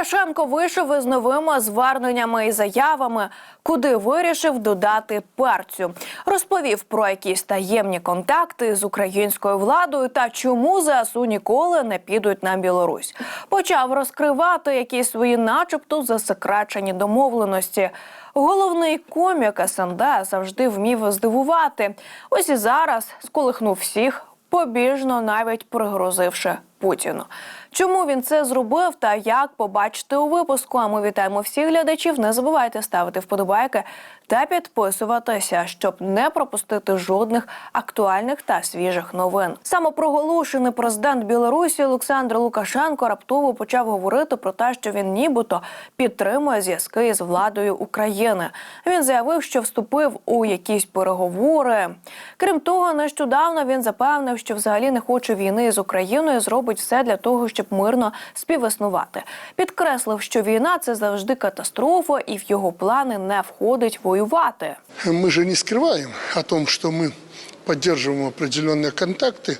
Лукашенко вийшов із новими зверненнями і заявами, куди вирішив додати перцю. Розповів про якісь таємні контакти з українською владою та чому ЗСУ ніколи не підуть на Білорусь. Почав розкривати якісь свої, начебто, засекречені домовленості. Головний комік СНД завжди вмів здивувати. Ось і зараз сколихнув всіх, побіжно навіть пригрозивши Путіну. Чому він це зробив та як побачити у випуску? А ми вітаємо всіх глядачів. Не забувайте ставити вподобайки та підписуватися, щоб не пропустити жодних актуальних та свіжих новин. Самопроголошений президент Білорусі Олександр Лукашенко раптово почав говорити про те, що він нібито підтримує зв'язки з владою України. Він заявив, що вступив у якісь переговори. Крім того, нещодавно він запевнив, що взагалі не хоче війни з Україною, зробить все для того, щоб мирно співіснувати. Підкреслив, що війна це завжди катастрофа, і в його плани не входить воювати. Мы же не скрываем о том, что мы поддерживаем определенные контакты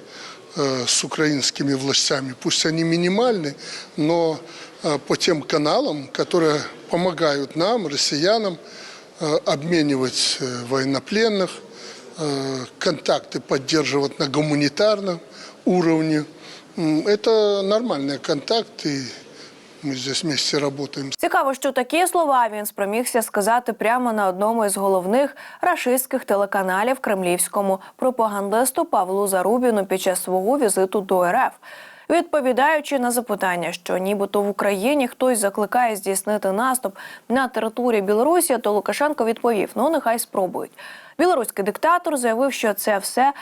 э, с украинскими властями. Пусть они минимальны, но э, по тем каналам, которые помогают нам, россиянам, э, обменивать э, военнопленных, э, контакты поддерживать на гуманитарном уровне. М, Это нормальные контакты, мы здесь вместе работаем. Цікаво, що такі слова він спромігся сказати прямо на одному із головних рашистських телеканалів кремлівському пропагандисту Павлу Зарубіну під час свого візиту до РФ. Відповідаючи на запитання, що нібито в Україні хтось закликає здійснити наступ на території Білорусі, то Лукашенко відповів: ну нехай спробують. Білоруський диктатор заявив, що це все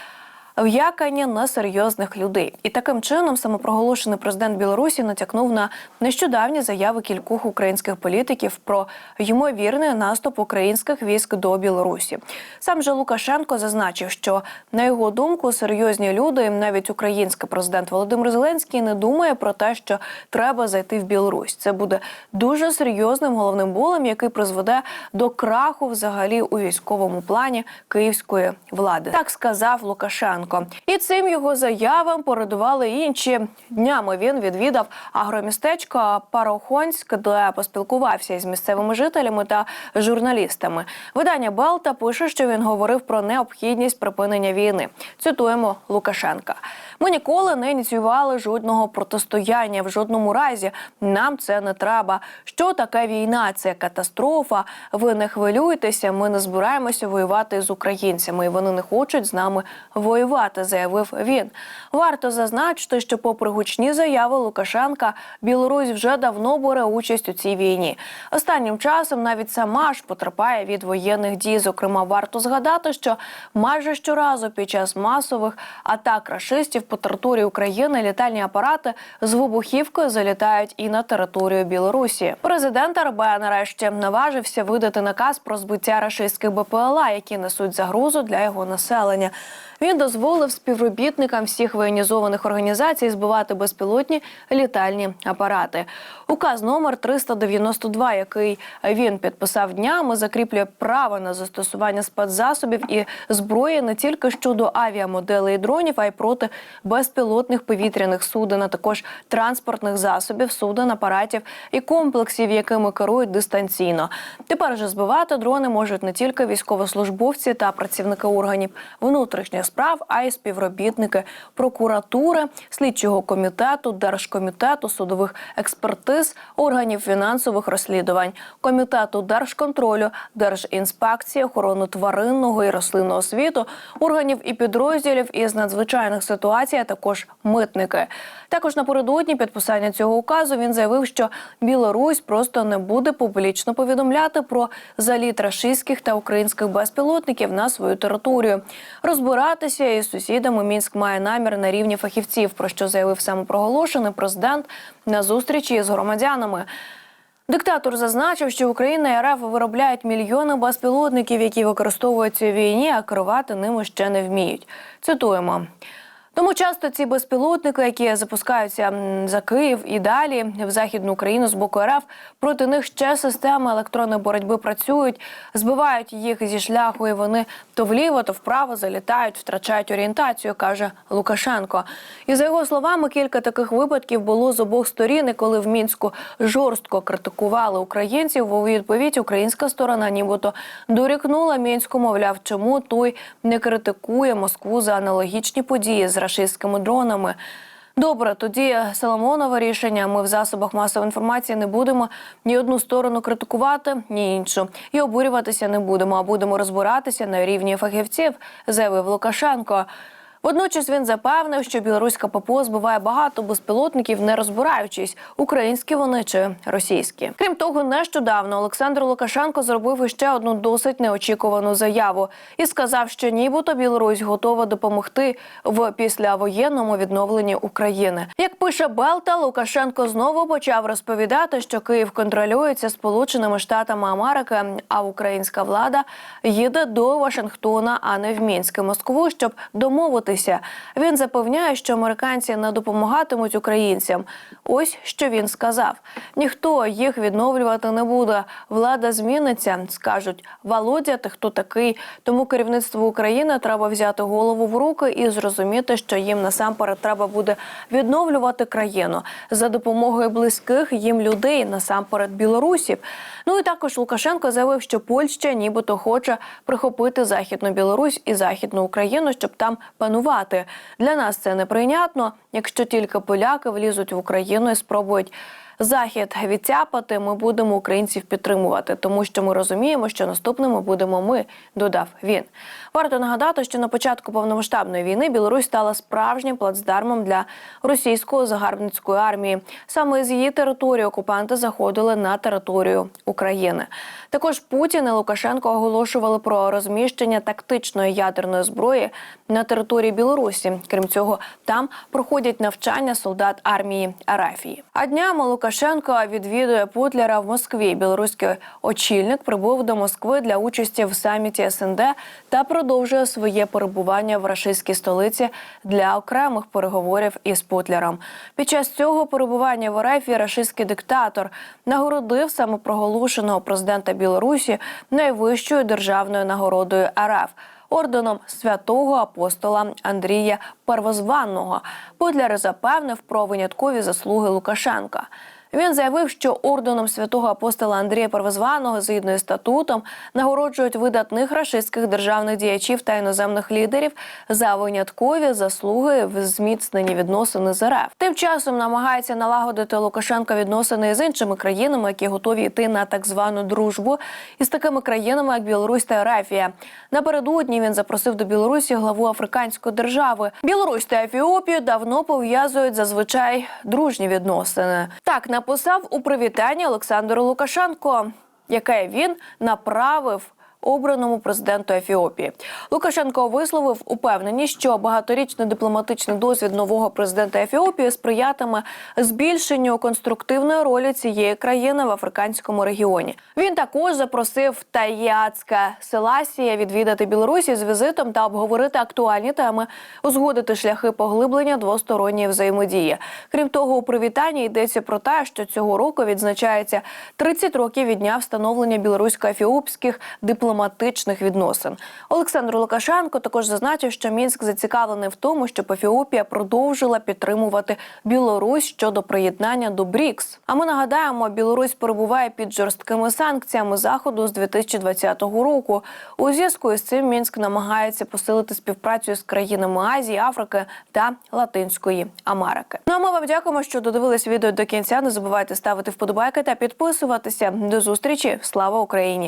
в'якання на серйозних людей. І таким чином самопроголошений президент Білорусі натякнув на нещодавні заяви кількох українських політиків про ймовірний наступ українських військ до Білорусі. Сам же Лукашенко зазначив, що на його думку серйозні люди, навіть український президент Володимир Зеленський, не думає про те, що треба зайти в Білорусь. Це буде дуже серйозним головним болем, який призведе до краху взагалі у військовому плані київської влади. Так сказав Лукашенко. І цим його заявам передували інші. Днями він відвідав агромістечко Парохонськ, де поспілкувався із місцевими жителями та журналістами. Видання Белта пише, що він говорив про необхідність припинення війни. Цитуємо Лукашенка. Ми ніколи не ініціювали жодного протистояння в жодному разі. Нам це не треба. Що таке війна? Це катастрофа. Ви не хвилюйтеся. Ми не збираємося воювати з українцями, і вони не хочуть з нами воювати, заявив він. Варто зазначити, що, попри гучні заяви Лукашенка, Білорусь вже давно бере участь у цій війні. Останнім часом навіть сама ж потерпає від воєнних дій. Зокрема, варто згадати, що майже щоразу під час масових атак рашистів по території України літальні апарати з вибухівкою залітають і на територію Білорусі. Президент РБ нарешті наважився видати наказ про збиття рашистських БПЛА, які несуть загрозу для його населення. Він дозволив співробітникам всіх воєнізованих організацій збивати безпілотні літальні апарати. Указ номер 392, який він підписав днями, закріплює право на застосування спецзасобів і зброї не тільки щодо авіамоделей і дронів, а й проти безпілотних повітряних суден, а також транспортних засобів, суден, апаратів і комплексів, якими керують дистанційно. Тепер же збивати дрони можуть не тільки військовослужбовці та працівники органів внутрішніх справ, а й співробітники прокуратури, слідчого комітету, держкомітету, судових експертиз, органів фінансових розслідувань, комітету держконтролю, держінспекції, охорони тваринного і рослинного світу, органів і підрозділів із надзвичайних ситуацій, а також митники. Також напередодні підписання цього указу він заявив, що Білорусь просто не буде публічно повідомляти про заліт рашистських та українських безпілотників на свою територію. Розбиратися із сусідами мінськ має намір на рівні фахівців, про що заявив самопроголошений президент на зустрічі із громадянами. Диктатор зазначив, що Україна і РФ виробляють мільйони безпілотників, які використовуються у війні, а керувати ними ще не вміють. Цитуємо. Тому часто ці безпілотники, які запускаються за Київ і далі в західну Україну з боку РФ, проти них ще системи електронної боротьби працюють, збивають їх зі шляху, і вони то вліво, то вправо залітають, втрачають орієнтацію, каже Лукашенко. І за його словами, кілька таких випадків було з обох сторін. І коли в мінську жорстко критикували українців, у відповідь українська сторона, нібито дорікнула мінську, мовляв, чому той не критикує Москву за аналогічні події з рашистськими дронами. Добре, тоді Соломонове рішення. Ми в засобах масової інформації не будемо ні одну сторону критикувати, ні іншу. І обурюватися не будемо, а будемо розбиратися на рівні фахівців, заявив Лукашенко. Водночас він запевнив, що білоруська ППО збиває багато безпілотників, не розбираючись, українські вони чи російські. Крім того, нещодавно Олександр Лукашенко зробив іще одну досить неочікувану заяву і сказав, що нібито Білорусь готова допомогти в післявоєнному відновленні України. Як пише Белта, Лукашенко знову почав розповідати, що Київ контролюється Сполученими Штатами Америки, а українська влада їде до Вашингтона, а не в Мінськ Москву, щоб домовитися. Він запевняє, що американці не допомагатимуть українцям. Ось що він сказав: ніхто їх відновлювати не буде. Влада зміниться. Скажуть Володя, ти хто такий? Тому керівництву України треба взяти голову в руки і зрозуміти, що їм насамперед треба буде відновлювати країну за допомогою близьких їм людей, насамперед білорусів. Ну і також Лукашенко заявив, що Польща нібито хоче прихопити західну Білорусь і західну Україну, щоб там панувати. Для нас це неприйнятно. Якщо тільки поляки влізуть в Україну і спробують. Захід відтяпати, ми будемо українців підтримувати, тому що ми розуміємо, що наступними будемо ми, додав він. Варто нагадати, що на початку повномасштабної війни Білорусь стала справжнім плацдармом для російської загарбницької армії. Саме з її території окупанти заходили на територію України. Також Путін і Лукашенко оголошували про розміщення тактичної ядерної зброї на території Білорусі. Крім цього, там проходять навчання солдат армії Арафії. А днями Лукашенко відвідує Путлера в Москві. Білоруський очільник прибув до Москви для участі в саміті СНД та продовжує своє перебування в рашистській столиці для окремих переговорів із Путлером. Під час цього перебування в РФ рашистський диктатор нагородив самопроголошеного президента Білорусі найвищою державною нагородою РФ орденом святого апостола Андрія Первозванного. Путлер запевнив про виняткові заслуги Лукашенка. Він заявив, що орденом святого апостола Андрія Первозваного згідно із статутом нагороджують видатних рашистських державних діячів та іноземних лідерів за виняткові заслуги в зміцненні відносини з РФ. Тим часом намагається налагодити Лукашенко відносини з іншими країнами, які готові йти на так звану дружбу із такими країнами, як Білорусь та Ефія. Напередодні він запросив до Білорусі главу африканської держави. Білорусь та Ефіопію давно пов'язують зазвичай дружні відносини. Так написав у привітанні Олександру Лукашенко, яке він направив. Обраному президенту Ефіопії Лукашенко висловив упевненість, що багаторічний дипломатичний досвід нового президента Ефіопії сприятиме збільшенню конструктивної ролі цієї країни в африканському регіоні. Він також запросив Таяцька Селасія відвідати Білорусі з візитом та обговорити актуальні теми, узгодити шляхи поглиблення двосторонньої взаємодії. Крім того, у привітанні йдеться про те, що цього року відзначається 30 років від дня встановлення білорусько-ефіопських дипломатичних відносин. Олександр Лукашенко також зазначив, що мінськ зацікавлений в тому, щоб Ефіопія продовжила підтримувати Білорусь щодо приєднання до БРІКС. А ми нагадаємо, Білорусь перебуває під жорсткими санкціями заходу з 2020 року. У зв'язку із цим мінськ намагається посилити співпрацю з країнами Азії, Африки та Латинської Америки. Ну а ми вам дякуємо, що додивились відео до кінця. Не забувайте ставити вподобайки та підписуватися. До зустрічі! Слава Україні!